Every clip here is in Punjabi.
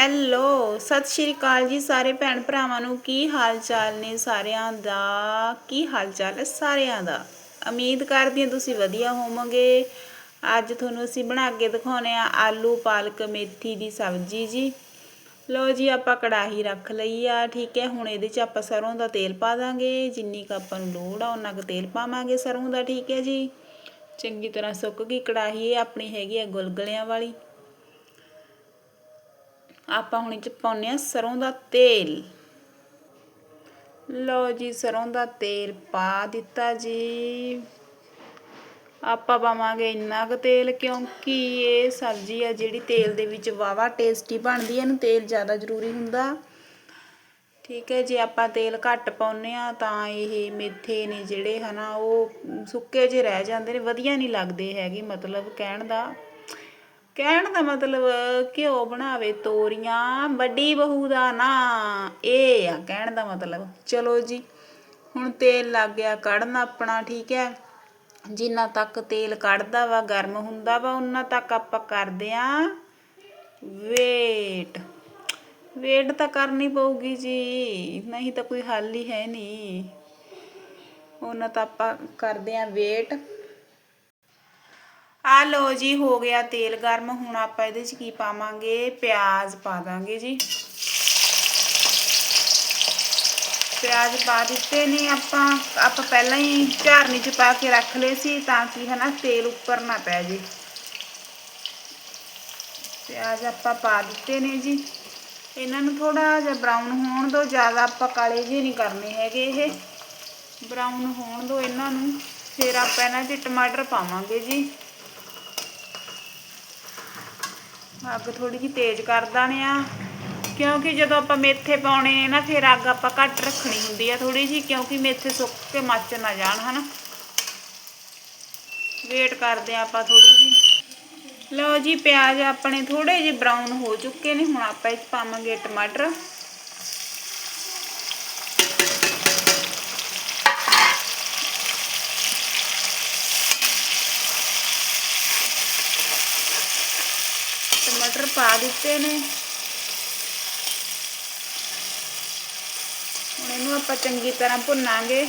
ਹੈਲੋ, ਸਤਿ ਸ਼੍ਰੀ ਅਕਾਲ ਜੀ ਸਾਰੇ ਭੈਣ ਭਰਾਵਾਂ ਨੂੰ। ਕੀ ਹਾਲ ਚਾਲ ਨੇ ਸਾਰਿਆਂ ਦਾ? ਕੀ ਹਾਲ ਚਾਲ ਹੈ ਸਾਰਿਆਂ ਦਾ? ਉਮੀਦ ਕਰਦੀ ਹਾਂ ਤੁਸੀਂ ਵਧੀਆ ਹੋਵੋਗੇ। ਅੱਜ ਤੁਹਾਨੂੰ ਅਸੀਂ ਬਣਾ ਕੇ ਦਿਖਾਉਨੇ ਆ ਆਲੂ ਪਾਲਕ ਮੇਥੀ ਦੀ ਸਬਜ਼ੀ ਜੀ। ਲੋ ਜੀ, ਆਪਾਂ ਕੜਾਹੀ ਰੱਖ ਲਈ ਆ, ਠੀਕ ਹੈ? ਹੁਣ ਇਹਦੇ 'ਚ ਆਪਾਂ ਸਰੋਂ ਦਾ ਤੇਲ ਪਾ ਦਾਂਗੇ। ਜਿੰਨੀ ਕੁ ਆਪਾਂ ਨੂੰ ਲੋੜ ਆ ਉਹਨਾਂ ਕੁ ਤੇਲ ਪਾਵਾਂਗੇ ਸਰੋਂ ਦਾ, ਠੀਕ ਹੈ ਜੀ? ਚੰਗੀ ਤਰ੍ਹਾਂ ਸੁੱਕ ਗਈ ਕੜਾਹੀ, ਇਹ ਆਪਣੀ ਹੈਗੀ ਆ ਗੁਲਗਲਿਆਂ ਵਾਲੀ। ਆਪਾਂ ਹੁਣ ਇਹ ਚ ਪਾਉਂਦੇ ਆ ਸਰੋਂ ਦਾ ਤੇਲ। ਲਓ ਜੀ, ਸਰੋਂ ਦਾ ਤੇਲ ਪਾ ਦਿੱਤਾ ਜੀ। ਆਪਾਂ ਪਾਵਾਂਗੇ ਇੰਨਾ ਕੁ ਤੇਲ ਕਿਉਂਕਿ ਇਹ ਸਬਜ਼ੀ ਆ ਜਿਹੜੀ ਤੇਲ ਦੇ ਵਿੱਚ ਵਾਵਾ ਟੇਸਟੀ ਬਣਦੀ ਹੈ ਇਹਨੂੰ ਤੇਲ ਜ਼ਿਆਦਾ ਜ਼ਰੂਰੀ ਹੁੰਦਾ। ਠੀਕ ਹੈ, ਜੇ ਆਪਾਂ ਤੇਲ ਘੱਟ ਪਾਉਨੇ ਆ ਤਾਂ ਇਹ ਮੇਥੇ ਨੇ ਜਿਹੜੇ ਹਨਾ, ਉਹ ਸੁੱਕੇ ਜਿਹੇ ਰਹਿ ਜਾਂਦੇ ਨੇ, ਵਧੀਆ ਨਹੀਂ ਲੱਗਦੇ ਹੈਗੇ ਮਤਲਬ ਕਹਿਣ ਦਾ। ਕਹਿਣ ਦਾ ਮਤਲਬ ਘਿਓ ਬਣਾਵੇ ਤੋਰੀਆਂ, ਵੱਡੀ ਬਹੂ ਦਾ ਨਾ, ਇਹ ਆ ਕਹਿਣ ਦਾ ਮਤਲਬ। ਚਲੋ ਜੀ, ਹੁਣ ਤੇਲ ਲੱਗ ਗਿਆ ਕੜਨ ਆਪਣਾ, ਠੀਕ ਹੈ? ਜਿੰਨਾ ਤੱਕ ਤੇਲ ਕੱਢਦਾ ਵਾ, ਗਰਮ ਹੁੰਦਾ ਵਾ ਉਹਨਾਂ ਤੱਕ ਆਪਾਂ ਕਰਦੇ ਆ ਵੇਟ। ਵੇਟ ਤਾਂ ਕਰਨੀ ਪਊਗੀ ਜੀ, ਨਹੀਂ ਤਾਂ ਕੋਈ ਹੱਲ ਹੀ ਹੈ ਨਹੀਂ। ਉਹਨਾਂ ਤਾਂ ਆਪਾਂ ਕਰਦੇ ਆ ਵੇਟ। ਆ ਲੋ ਜੀ, ਹੋ ਗਿਆ ਤੇਲ ਗਰਮ। ਹੁਣ ਆਪਾਂ ਇਹਦੇ 'ਚ ਕੀ ਪਾਵਾਂਗੇ? ਪਿਆਜ਼ ਪਾ ਦਾਂਗੇ ਜੀ। ਪਿਆਜ਼ ਪਾ ਦਿੱਤੇ ਨੇ ਆਪਾਂ। ਆਪਾਂ ਪਹਿਲਾਂ ਹੀ ਝਾਰਨੀ 'ਚ ਪਾ ਕੇ ਰੱਖ ਲਏ ਸੀ ਤਾਂ ਕਿ ਹਨਾ ਤੇਲ ਉੱਪਰ ਨਾ ਪੈ ਜੇ। ਪਿਆਜ਼ ਆਪਾਂ ਪਾ ਦਿੱਤੇ ਨੇ ਜੀ। ਇਹਨਾਂ ਨੂੰ ਥੋੜਾ ਜਿਹਾ ਬਰਾਊਨ ਹੋਣ ਦਿਓ, ਜ਼ਿਆਦਾ ਆਪਾਂ ਕਾਲੇ ਜਿਹੇ ਨਹੀਂ ਕਰਨੇ ਹੈਗੇ ਇਹ। ਬਰਾਊਨ ਹੋਣ ਦਿਓ ਇਹਨਾਂ ਨੂੰ। ਫਿਰ ਆਪਾਂ ਇਹਨਾਂ 'ਚ ਟਮਾਟਰ ਪਾਵਾਂਗੇ ਜੀ। ਅੱਗ ਥੋੜੀ ਜਿਹੀ ਤੇਜ਼ ਕਰ ਦਾਣੇ ਆ। ਕਿਉਂਕਿ ਜਦੋਂ ਆਪਾਂ ਮੇਥੇ ਪਾਉਣੇ ਨੇ ਨਾ, ਫਿਰ ਅੱਗ ਆਪਾਂ ਘੱਟ ਰੱਖਣੀ ਹੁੰਦੀ ਆ ਥੋੜੀ ਜਿਹੀ, ਕਿਉਂਕਿ ਮੇਥੇ ਸੁੱਕ ਕੇ ਮੱਚ ਨਾ ਜਾਣ, ਹਨਾ। ਵੇਟ ਕਰਦੇ ਆ ਆਪਾਂ ਥੋੜੀ ਜਿਹੀ। ਲਓ ਜੀ, ਪਿਆਜ਼ ਆਪਣੇ ਥੋੜੇ ਜਿਹੇ ਬਰਾਊਨ ਹੋ ਚੁੱਕੇ ਨੇ। ਹੁਣ ਆਪਾਂ ਇਹ 'ਚ ਪਾਵਾਂਗੇ ਟਮਾਟਰ ਟਮਾਟਰ ਪਾ ਦਿੱਤੇ ਨੇ। ਹੁਣ ਇਹਨੂੰ ਆਪਾਂ ਚੰਗੀ ਤਰ੍ਹਾਂ ਭੁੰਨਾਂਗੇ।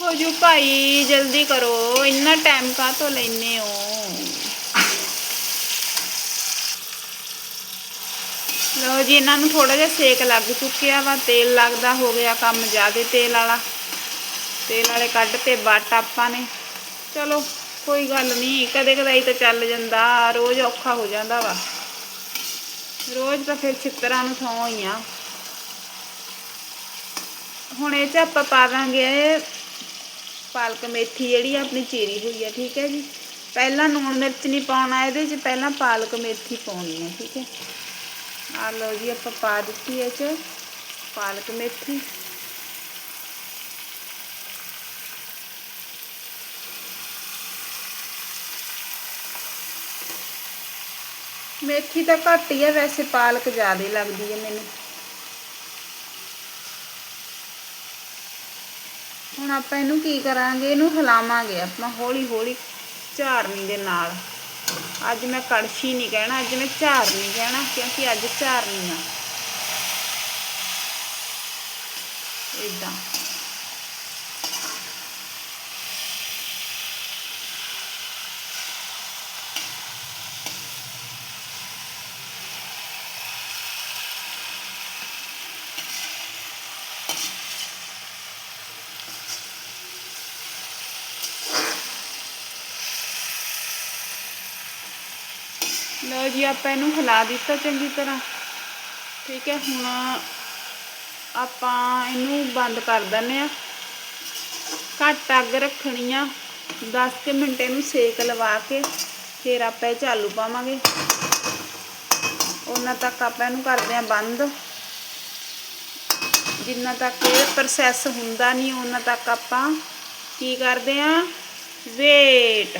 ਹੋ ਜੂ ਭਾਈ, ਜਲਦੀ ਕਰੋ। ਇੰਨਾ ਟਾਈਮ ਕਾ ਤੋਂ ਲੈਨੇ ਹੋ? ਲਓ ਜੀ, ਇਹਨਾਂ ਨੂੰ ਥੋੜਾ ਜਿਹਾ ਸੇਕ ਲੱਗ ਚੁੱਕਿਆ ਵਾ। ਤੇਲ ਲੱਗਦਾ ਹੋ ਗਿਆ ਕੰਮ ਜ਼ਿਆਦਾ, ਤੇਲ ਵਾਲਾ। ਤੇਲ ਵਾਲੇ ਕੱਢ ਤੇ ਬੱਟ ਆਪਾਂ ਨੇ। ਚਲੋ, ਕੋਈ ਗੱਲ ਨਹੀਂ ਕਦੇ ਕਦਾਈ ਤਾਂ ਚੱਲ ਜਾਂਦਾ, ਰੋਜ਼ ਔਖਾ ਹੋ ਜਾਂਦਾ ਵਾ। ਰੋਜ਼ ਤਾਂ ਫਿਰ ਛਿੱਤਰਾਂ ਨੂੰ ਥਾਂ ਹੀ ਆ। ਹੁਣ ਇਹ ਚ ਆਪਾਂ ਪਾ ਦਾਂਗੇ ਪਾਲਕ ਮੇਥੀ ਜਿਹੜੀ ਆਪਣੀ ਚੀਰੀ ਹੋਈ ਆ, ਠੀਕ ਹੈ ਜੀ। ਪਹਿਲਾਂ ਲੂਣ ਮਿਰਚ ਨਹੀਂ ਪਾਉਣਾ ਇਹਦੇ 'ਚ, ਪਹਿਲਾਂ ਪਾਲਕ ਮੇਥੀ ਪਾਉਣੀ ਹੈ ਠੀਕ ਹੈ। ਆ ਲਓ ਜੀ, ਆਪਾਂ ਪਾ ਦਿੱਤੀ ਇਹ 'ਚ ਪਾਲਕ ਮੇਥੀ। ਮੇਥੀ ਤਾਂ ਘੱਟ ਹੀ ਹੈ ਵੈਸੇ ਪਾਲਕ ਜ਼ਿਆਦਾ ਲੱਗਦੀ ਹੈ ਮੈਨੂੰ। ਹੁਣ ਆਪਾਂ ਇਹਨੂੰ ਕੀ ਕਰਾਂਗੇ? ਇਹਨੂੰ ਹਿਲਾਵਾਂਗੇ ਆਪਾਂ ਹੌਲੀ ਹੌਲੀ ਝਾਰਨੀ ਦੇ ਨਾਲ। ਅੱਜ ਮੈਂ ਕੜਛੀ ਨਹੀਂ ਕਹਿਣਾ, ਅੱਜ ਮੈਂ ਝਾਰਨੀ ਕਹਿਣਾ, ਕਿਉਂਕਿ ਅੱਜ ਝਾਰਨੀ ਆ। ਇਦਾਂ ਲਓ ਜੀ ਆਪਾਂ ਇਹਨੂੰ ਹਿਲਾ ਦਿੱਤਾ ਚੰਗੀ ਤਰ੍ਹਾਂ। ਠੀਕ ਹੈ, ਹੁਣ ਆਪਾਂ ਇਹਨੂੰ ਬੰਦ ਕਰ ਦਿੰਨੇ ਆ ਘੱਟ ਅੱਗ ਰੱਖਣੀ ਆ। 10 ਕਿ ਮਿੰਟ ਇਹਨੂੰ ਸੇਕ ਲਵਾ ਕੇ ਫਿਰ ਆਪਾਂ ਇਹ ਚਾਲੂ ਪਾਵਾਂਗੇ। ਉਹਨਾਂ ਤੱਕ ਆਪਾਂ ਇਹਨੂੰ ਕਰਦੇ ਆ ਬੰਦ। ਜਿੰਨਾ ਤੱਕ ਇਹ ਪ੍ਰੋਸੈਸ ਹੁੰਦਾ ਨਹੀਂ, ਉਹਨਾਂ ਤੱਕ ਆਪਾਂ ਕੀ ਕਰਦੇ ਆ ਵੇਟ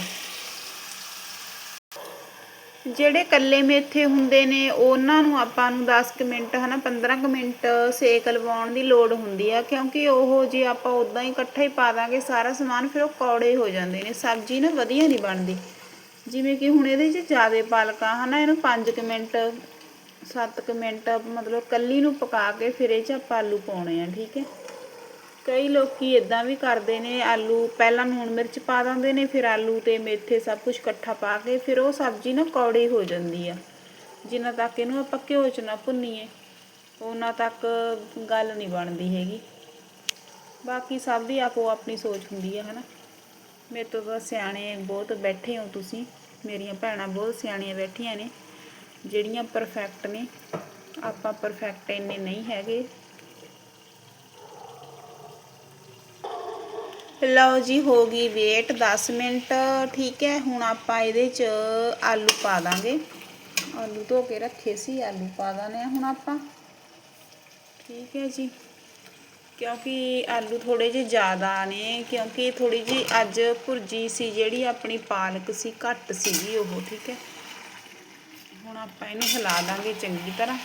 ਜਿਹੜੇ ਕੱਲੇ ਮੇਥੇ ਹੁੰਦੇ ਨੇ, ਉਹਨਾਂ ਨੂੰ ਆਪਾਂ ਨੂੰ 10 ਕੁ ਮਿੰਟ, ਹਨਾ 15 ਕੁ ਮਿੰਟ ਸੇਕ ਲਵਾਉਣ ਦੀ ਲੋੜ ਹੁੰਦੀ ਆ, ਕਿਉਂਕਿ ਉਹ ਜੇ ਆਪਾਂ ਉਦਾਂ ਹੀ ਇਕੱਠਾ ਹੀ ਪਾ ਦਾਂਗੇ ਸਾਰਾ ਸਮਾਨ, ਫਿਰ ਉਹ ਕੌੜੇ ਹੋ ਜਾਂਦੇ ਨੇ, ਸਬਜ਼ੀ ਨਾ ਵਧੀਆ ਨਹੀਂ ਬਣਦੀ। ਜਿਵੇਂ ਕਿ ਹੁਣ ਇਹਦੇ 'ਚ ਜ਼ਿਆਦੇ ਪਾਲਕਾਂ, ਹਨਾ, ਇਹਨੂੰ 5 ਕੁ ਮਿੰਟ 7 ਕੁ ਮਿੰਟ, ਮਤਲਬ ਕੱਲੀ ਨੂੰ ਪਕਾ ਕੇ ਫਿਰ ਇਹ 'ਚ ਆਪਾਂ ਆਲੂ ਪਾਉਣੇ ਆ, ਠੀਕ ਹੈ? ਕਈ ਲੋਕੀ ਇਦਾਂ ਵੀ ਕਰਦੇ ਨੇ, ਆਲੂ ਪਹਿਲਾਂ ਲੂਣ ਮਿਰਚ ਪਾ ਦਿੰਦੇ ਨੇ, ਫਿਰ ਆਲੂ ਤੇ ਮੇਥੇ ਸਭ ਕੁਝ ਇਕੱਠਾ ਪਾ ਕੇ, ਫਿਰ ਉਹ ਸਬਜ਼ੀ ਨਾ ਕੌੜੀ ਹੋ ਜਾਂਦੀ ਆ। ਜਿੰਨਾ ਤੱਕ ਇਹਨੂੰ ਆਪਾਂ ਘਿਓ 'ਚ ਨਾ ਭੁੰਨੀਏ, ਉਹਨਾਂ ਤੱਕ ਗੱਲ ਨਹੀਂ ਬਣਦੀ ਹੈਗੀ। ਬਾਕੀ ਸਭ ਦੀ ਆਪੋ ਆਪਣੀ ਸੋਚ ਹੁੰਦੀ ਆ, ਹਨਾ। ਮੇਰੇ ਤੋਂ ਤਾਂ ਸਿਆਣੇ ਬਹੁਤ ਬੈਠੇ ਹੋ ਤੁਸੀਂ। ਮੇਰੀਆਂ ਭੈਣਾਂ ਬਹੁਤ ਸਿਆਣੀਆਂ ਬੈਠੀਆਂ ਨੇ, ਜਿਹੜੀਆਂ ਪਰਫੈਕਟ ਨੇ। ਆਪਾਂ ਪਰਫੈਕਟ ਇੰਨੇ ਨਹੀਂ ਹੈਗੇ। ਲਓ ਜੀ, ਹੋ ਗਈ ਵੇਟ 10 ਮਿੰਟ। ਠੀਕ ਹੈ, ਹੁਣ ਆਪਾਂ ਇਹਦੇ ਚ ਆਲੂ ਪਾ ਦਾਂਗੇ। ਆਲੂ ਧੋ ਕੇ ਰੱਖੇ ਸੀ, ਆਲੂ ਪਾ ਦਾਨੇ ਆ ਹੁਣ ਆਪਾਂ। ਠੀਕ ਹੈ ਜੀ। ਕਿਉਂਕਿ ਆਲੂ ਥੋੜੇ ਜਿਹੇ ਜ਼ਿਆਦਾ ਨੇ, ਕਿਉਂਕਿ ਥੋੜੀ ਜੀ ਅੱਜ ਭੁਰਜੀ ਸੀ ਜਿਹੜੀ, ਆਪਣੀ ਪਾਲਕ ਸੀ, ਘੱਟ ਸੀਗੀ ਉਹ, ਠੀਕ ਹੈ। ਹੁਣ ਆਪਾਂ ਇਹਨੂੰ ਹਿਲਾ ਦਾਂਗੇ ਚੰਗੀ ਤਰ੍ਹਾਂ।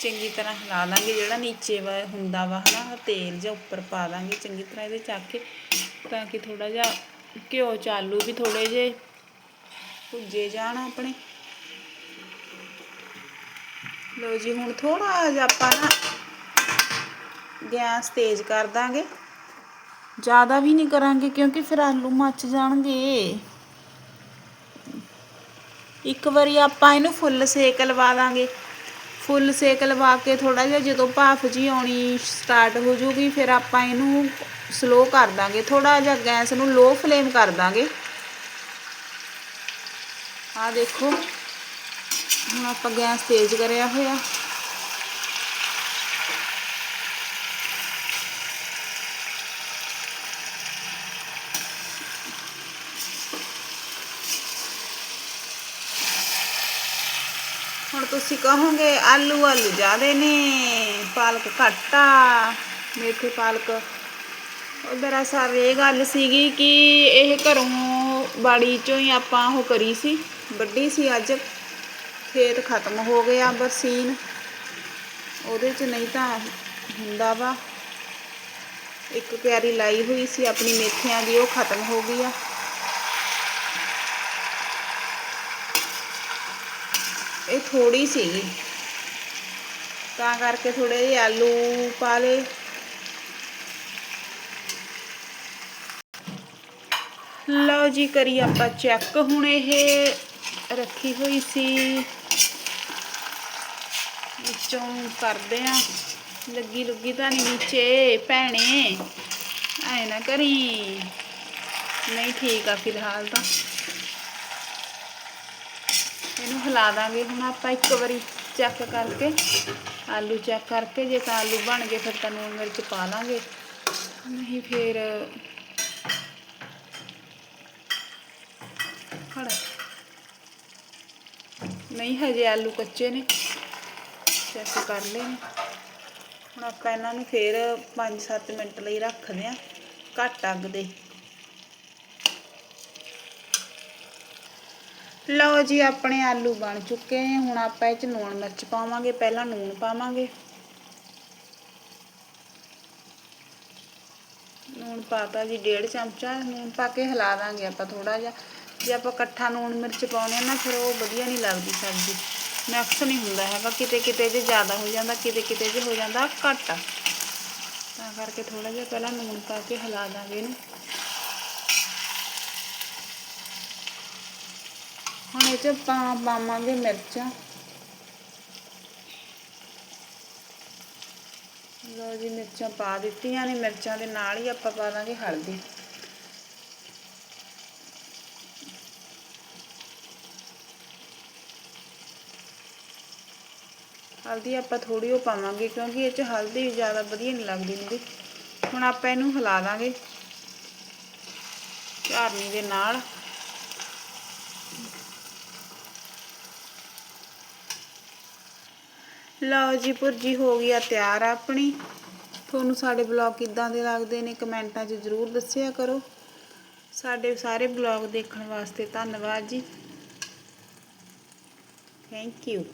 ਚੰਗੀ ਤਰ੍ਹਾਂ ਹਿਲਾ ਦਾਂਗੇ ਜਿਹੜਾ ਨੀਚੇ ਵਾ, ਹੁੰਦਾ ਵਾ, ਹਨਾ, ਤੇਲ ਜਾਂ ਉੱਪਰ ਪਾ ਦਾਂਗੇ ਚੰਗੀ ਤਰ੍ਹਾਂ ਇਹਦੇ ਚੱਕ ਕੇ, ਤਾਂ ਕਿ ਥੋੜਾ ਜਿਹਾ ਘਿਓ ਚ ਆਲੂ ਵੀ ਥੋੜੇ ਜਿਹੇ ਭੁੱਜੇ ਜਾਣ ਆਪਣੇ। ਲੋ ਜੀ, ਹੁਣ ਥੋੜਾ ਜਿਹਾ ਆਪਾਂ ਨਾ ਗੈਸ ਤੇਜ਼ ਕਰ ਦਾਂਗੇ। ਜ਼ਿਆਦਾ ਵੀ ਨਹੀਂ ਕਰਾਂਗੇ, ਕਿਉਂਕਿ ਫਿਰ ਆਲੂ ਮੱਚ ਜਾਣਗੇ। ਇੱਕ ਵਾਰੀ ਆਪਾਂ ਇਹਨੂੰ ਫੁੱਲ ਸੇਕ ਲਵਾ ਦਾਂਗੇ। ਫੁੱਲ ਸੇਕ ਲਵਾ ਕੇ ਥੋੜਾ ਜਿਹਾ ਜਦੋਂ ਭਾਫ ਜੀ ਆਉਣੀ ਸਟਾਰਟ ਹੋ ਜੂਗੀ, ਫਿਰ ਆਪਾਂ ਇਹਨੂੰ ਸਲੋ ਕਰ ਦਾਂਗੇ। ਥੋੜਾ ਜਿਹਾ ਗੈਸ ਨੂੰ ਲੋ ਫਲੇਮ ਕਰ ਦਾਂਗੇ। ਆ ਦੇਖੋ, ਹੁਣ ਆਪਾਂ ਗੈਸ ਤੇਜ਼ ਕਰਿਆ ਹੋਇਆ। ਹੁਣ ਤੁਸੀਂ ਕਹੋਗੇ ਆਲੂ ਆਲੂ ਜ਼ਿਆਦੇ ਨੇ, ਪਾਲਕ ਘੱਟ ਆ ਮੇਥੇ ਪਾਲਕ। ਉਹ ਦਰਅਸਲ ਇਹ ਗੱਲ ਸੀਗੀ ਕਿ ਇਹ ਘਰੋਂ ਬਾੜੀ ਚੋਂ ਹੀ ਆਪਾਂ ਉਹ ਕਰੀ ਸੀ ਵੱਡੀ ਸੀ ਅੱਜ। ਖੇਤ ਖਤਮ ਹੋ ਗਿਆ ਬਰਸੀਨ। ਉਹਦੇ ਚ ਨਹੀਂ ਤਾਂ ਹੁੰਦਾ ਵਾ। ਇੱਕ ਕਿਆਰੀ ਲਾਈ ਹੋਈ ਸੀ, ਆਪਣੀ ਮੇਥਿਆਂ ਦੀ, ਉਹ ਖਤਮ ਹੋ ਗਈ ਆ। ਇਹ ਥੋੜੀ ਸੀਗੀ ਤਾਂ ਕਰਕੇ ਥੋੜੇ ਜਿਹੇ ਆਲੂ ਪਾ ਲਏ। ਲਓ ਜੀ, ਕਰੀ ਆਪਾਂ ਚੈੱਕ। ਹੁਣ ਇਹ ਰੱਖੀ ਹੋਈ ਸੀ। ਵਿੱਚੋਂ ਕਰਦੇ ਆ। ਲੱਗੀ ਲੁੱਗੀ ਤਾਂ ਨਹੀਂ ਨੀਚੇ ਭੈਣੇ, ਐ ਨਾ ਕਰੀ। ਨਹੀਂ ਠੀਕ ਆ ਫਿਲਹਾਲ ਤਾਂ। ਇਹਨੂੰ ਹਿਲਾ ਦਾਂਗੇ। ਹੁਣ ਆਪਾਂ ਇੱਕ ਵਾਰੀ ਚੈੱਕ ਕਰਕੇ, ਆਲੂ ਚੈੱਕ ਕਰਕੇ, ਜੇ ਤਾਂ ਆਲੂ ਬਣ ਗਏ, ਫਿਰ ਤਾਂ ਲੂਣ ਮਿਰਚ ਪਾ ਲਾਂਗੇ। ਨਹੀਂ, ਫਿਰ ਖੜਾ। ਨਹੀਂ, ਹਜੇ ਆਲੂ ਕੱਚੇ ਨੇ। ਚੈੱਕ ਕਰ ਲਏ ਨੇ ਹੁਣ ਆਪਾਂ ਇਹਨਾਂ ਨੂੰ ਫਿਰ 5-7 ਮਿੰਟ ਲਈ ਰੱਖਦੇ ਆ ਘੱਟ ਅੱਗ ਦੇ। ਲਓ ਜੀ, ਆਪਣੇ ਆਲੂ ਬਣ ਚੁੱਕੇ ਨੇ ਹੁਣ ਆਪਾਂ ਇਹ ਚ ਲੂਣ ਮਿਰਚ ਪਾਵਾਂਗੇ। ਪਹਿਲਾਂ ਲੂਣ ਪਾਵਾਂਗੇ। ਲੂਣ ਪਾਤਾ ਜੀ, ਡੇਢ ਚਮਚਾ। ਲੂਣ ਪਾ ਕੇ ਹਿਲਾ ਦਾਂਗੇ ਆਪਾਂ ਥੋੜਾ ਜਿਹਾ। ਜੇ ਆਪਾਂ ਇਕੱਠਾ ਲੂਣ ਮਿਰਚ ਪਾਉਂਦੇ ਆ ਨਾ, ਫਿਰ ਉਹ ਵਧੀਆ ਨਹੀਂ ਲੱਗਦੀ ਸਬਜ਼ੀ। ਮਿਕਸ ਨਹੀਂ ਹੁੰਦਾ ਹੈਗਾ। ਕਿਤੇ ਕਿਤੇ ਜੇ ਜ਼ਿਆਦਾ ਹੋ ਜਾਂਦਾ, ਕਿਤੇ ਕਿਤੇ ਜੇ ਹੋ ਜਾਂਦਾ ਘੱਟ। ਤਾਂ ਕਰਕੇ ਥੋੜਾ ਜਿਹਾ ਪਹਿਲਾਂ ਲੂਣ ਪਾ ਕੇ ਹਿਲਾ ਦਾਂਗੇ ਇਹਨੂੰ। ਹੁਣ ਇਹ ਚ ਆਪਾਂ ਪਾਵਾਂਗੇ ਮਿਰਚਾਂ। ਲੋ ਜੀ, ਮਿਰਚਾਂ ਪਾ ਦਿੱਤੀਆਂ ਨੇ। ਮਿਰਚਾਂ ਦੇ ਨਾਲ ਹੀ ਆਪਾਂ ਪਾ ਦਾਂਗੇ ਹਲਦੀ। ਹਲਦੀ ਆਪਾਂ ਥੋੜੀ ਉਹ ਪਾਵਾਂਗੇ, ਕਿਉਂਕਿ ਇਹ ਚ ਹਲਦੀ ਜ਼ਿਆਦਾ ਵਧੀਆ ਨਹੀਂ ਲੱਗਦੀ ਹੁੰਦੀ। ਹੁਣ ਆਪਾਂ ਇਹਨੂੰ ਹਿਲਾ ਦਾਂਗੇ। ਝਾਰਨੀ ਦੇ ਨਾਲ। ਲਓ ਜੀ, ਭੁਰਜੀ ਹੋ ਗਈ ਆ ਤਿਆਰ ਆਪਣੀ। ਤੁਹਾਨੂੰ ਸਾਡੇ ਬਲੌਗ ਕਿੱਦਾਂ ਦੇ ਲੱਗਦੇ ਨੇ ਕਮੈਂਟਾਂ 'ਚ ਜ਼ਰੂਰ ਦੱਸਿਆ ਕਰੋ। ਸਾਡੇ ਸਾਰੇ ਬਲੌਗ ਦੇਖਣ ਵਾਸਤੇ ਧੰਨਵਾਦ ਜੀ। Thank you